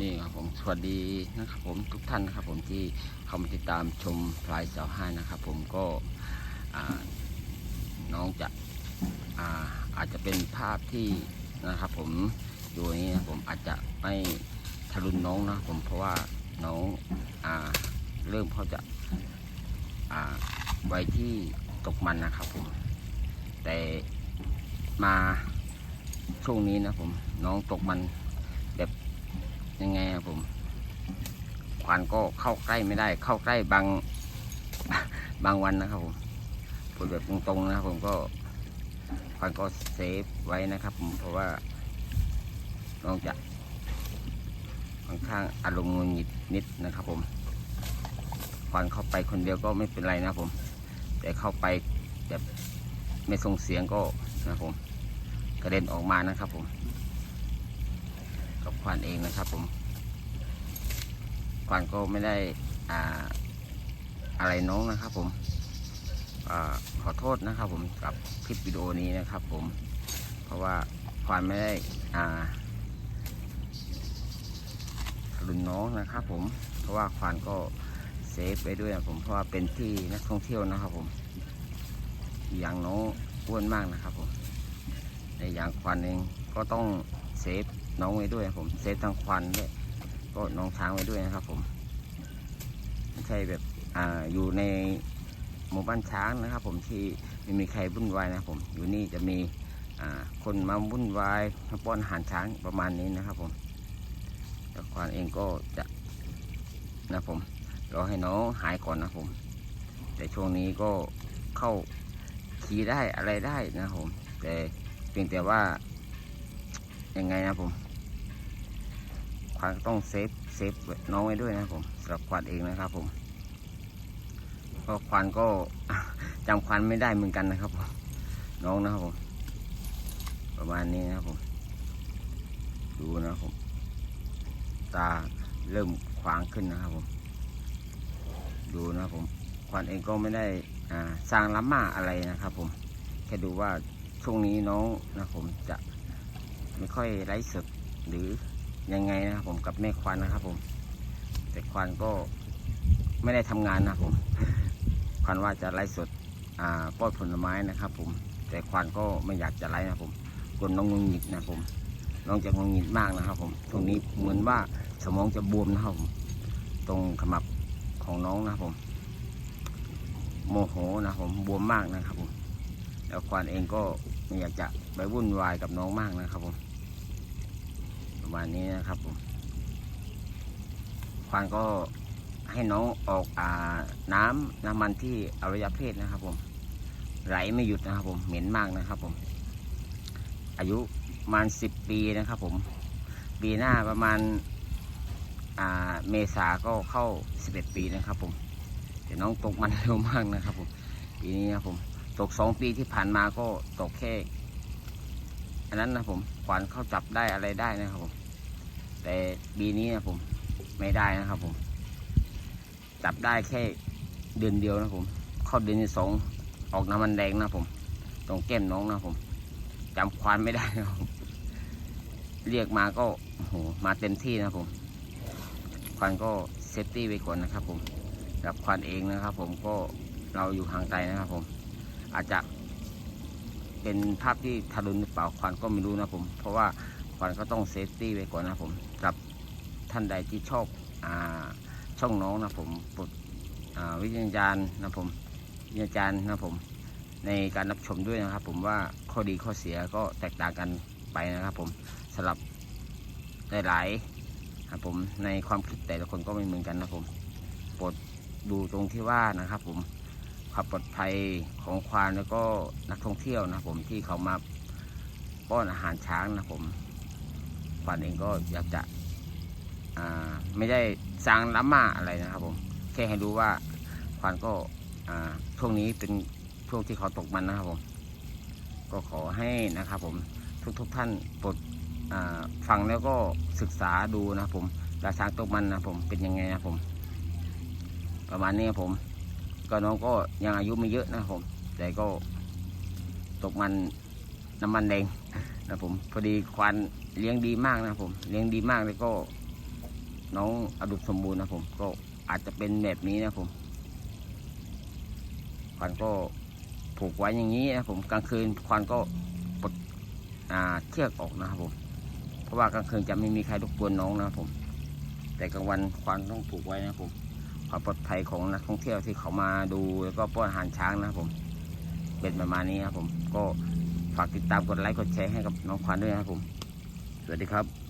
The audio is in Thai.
นี่ครับผมสวัสดีนะครับผมทุกท่านนะครับผมที่เข้ามาติดตามชมพลายสาวห้านะครับผมก็น้องจะอาอาจจะเป็นภาพที่นะครับผมดูอย่นี้นะผมอาจจะไม่ทะลุนน้องนะผมเพราะว่าน้องอาเริ่มเขาจะอาไว้ที่ตกมันนะครับผมแต่มาช่วงนี้นะผมน้องตกมัน ยังไงอะผมควันก็เข้าใกล้ไม่ได้ เข้าใกล้บางบางวันนะครับผมพูดแบบตรงๆนะครับผมก็ควันก็เซฟไว้นะครับ ผมเพราะว่าน้องจะค่อนข้างอารมณ์หงุดหงิดนิดนะครับผมควันเข้าไปคนเดียวก็ไม่เป็นไรนะครับผม แต่เข้าไปแบบไม่ส่งเสียงก็นะครับผมกระเด็นออกมานะครับผม ควันเองนะครับผมควันก็ไม่ได้อ่าอะไรน้องนะครับผมอขอโทษนะครับผมกับคลิปวิดีโอนี้นะครับผม เพราะว่าควันไม่ได้อ่ารุนน้องนะครับผม เพราะว่าควันก็เซฟไว้ด้วยนะผม เพราะว่าเป็นที่นักท่องเที่ยวนะครับผมอีกอย่างน้องอ้วนมากนะครับผม ในอย่างควันเองก็ต้องเซฟ น้องไว้ด้วยผมเซฟทางควันด้วยก็น้องช้างไว้ด้วยนะครับผมไม่ใช่แบบอ่าอยู่ในหมู่บ้านช้างนะครับ ผมที่ไม่มีใครวุ่นวายนะผมอยู่นี่จะมีอ่าคนมาวุ่นวายมาป้อนอาหารช้างประมาณนี้นะครับ ผมแต่ควันเองก็จะนะผมรอให้น้องหายก่อนนะผม แต่ช่วงนี้ก็เข้าขี่ได้อะไรได้นะผม แต่เพียงแต่ว่ายังไงนะผม วันต้องเซฟเซฟน้องไว้ด้วยนะผมสำหรับควันเองนะครับผมก็ควันก็จำควันไม่ได้เหมือนกันนะครับผมน้องนะครับผม ประมาณนี้นะครับผม ดูนะครับผม ตาเริ่มขวางขึ้นนะครับผม ดูนะครับผมควันเองก็ไม่ได้สร้างล้ำมาอะไรนะครับผมแค่ดูว่าช่วงนี้น้องนะผมจะไม่ค่อยไร้สดหรือ ยังไงนะครับผมกับแม่ควานนะครับ ผม แต่ควานก็ไม่ได้ทำงานนะครับผมควานว่าจะไร้สดอ่าป้อนผลไม้นะครับ ผม แต่ควานก็ไม่อยากจะไร้นะครับผมกลน้องงุนหงิดนะครับผมน้องจะงุนหงิดมากนะครับ ผม ตรงนี้เหมือนว่าสมองจะบวมนะครับผม ตรงขมับของน้องนะครับผม โมโหนะครับผมบวมมากนะครับผมแล้วควานเองก็ไม่อยากจะไปวุ่นวายกับน้องมากนะครับผม มาณนี้นะครับผมควานก็ให้น้องออกอ่าน้ำน้ำมันที่อวัยวะเพศนะครับ ผม ไหลไม่หยุดนะครับ ผมเหม็นมากนะครับ ผม อายุประมาณสิบปีนะครับ ผมปีหน้าประมาณอ่าเมษาก็เข้าสิบเอ็ดปีนะครับ ผมแต่น้องตกมันเร็วมากนะครับ ผมปีนี้นะครับผมตกสองปีที่ผ่านมาก็ตกแค่อันนั้นนะผมขวานเข้าจับได้อะไรได้นะครับผม แต่ปีนี้นะผมไม่ได้นะครับผม จับได้แค่เดือนเดียวนะผม เข้าเดือนที่สองออกน้ำมันแดงนะผม ตรงแก้มน้องนะผมจำควานไม่ได้นะผมเรียกมาก็โหมาเต็มที่นะผม ควานก็เซฟตี้ไว้ก่อนนะครับ ผมกับควานเองนะครับ ผมก็เราอยู่ห่างไกลนะครับ ผม อาจจะเป็นภาพที่ทารุณหรือเปล่าควันก็ไม่รู้นะผม เพราะว่า ควันก็ต้องเซฟตี้ไว้ก่อนนะผมกับท่านใดที่ชอบอาช่องน้องนะผมปลดวิจารณญาณนะผมวิจารณญาณนะผมในการรับชมด้วยนะครับ ผมว่าข้อดีข้อเสียก็แตกต่างกันไปนะครับผมสำหรับหลายๆครับผมในความคิดแต่ละคนก็ไม่เหมือนกันนะผมปรดดูตรงที่ว่านะครับ ผมความปลอดภัยของควานแล้วก็นักท่องเที่ยวนะผมที่เขามาป้อนอาหารช้างนะผม ควานเองก็อยากจะไม่ได้สร้างล้ำมาอะไรนะครับผมแค่ให้รู้ว่าควานก็ช่วงนี้เป็นช่วงที่เขาตกมันนะครับผม ก็ขอให้นะครับผมทุกๆทท่านโปรดฟังแล้วก็ศึกษาดูนะครับผมราช้างตกมันนะผมเป็นยังไงนะผม ประมาณนี้ครับผม ก็น้องก็ยังอายุไม่เยอะนะครับผม แต่ก็ตกมันน้ำมันแดงนะผม พอดีควาน เลี้ยงดีมากนะผม เลี้ยงดีมากแล้วก็ น้องอดุลสมบูรณ์นะผม ก็อาจจะเป็นแบบนี้นะผมควันก็ผูกไว้อย่างนี้นะผมกลางคืนควันก็ปลดเชือกออกนะครับผม เพราะว่ากลางคืนจะไม่มีใครรบกวนน้องนะผม แต่กลางวันควันต้องผูกไว้นะผมความปลอดภัยของนักท่องเที่ยวที่เขามาดูแล้วก็ป้อนอาหารช้างนะผมเป็นประมาณนี้ครับผมก็ฝากติดตามกดไลค์กดแชร์ให้กับน้องควันด้วยนะครับผม สวัสดีครับ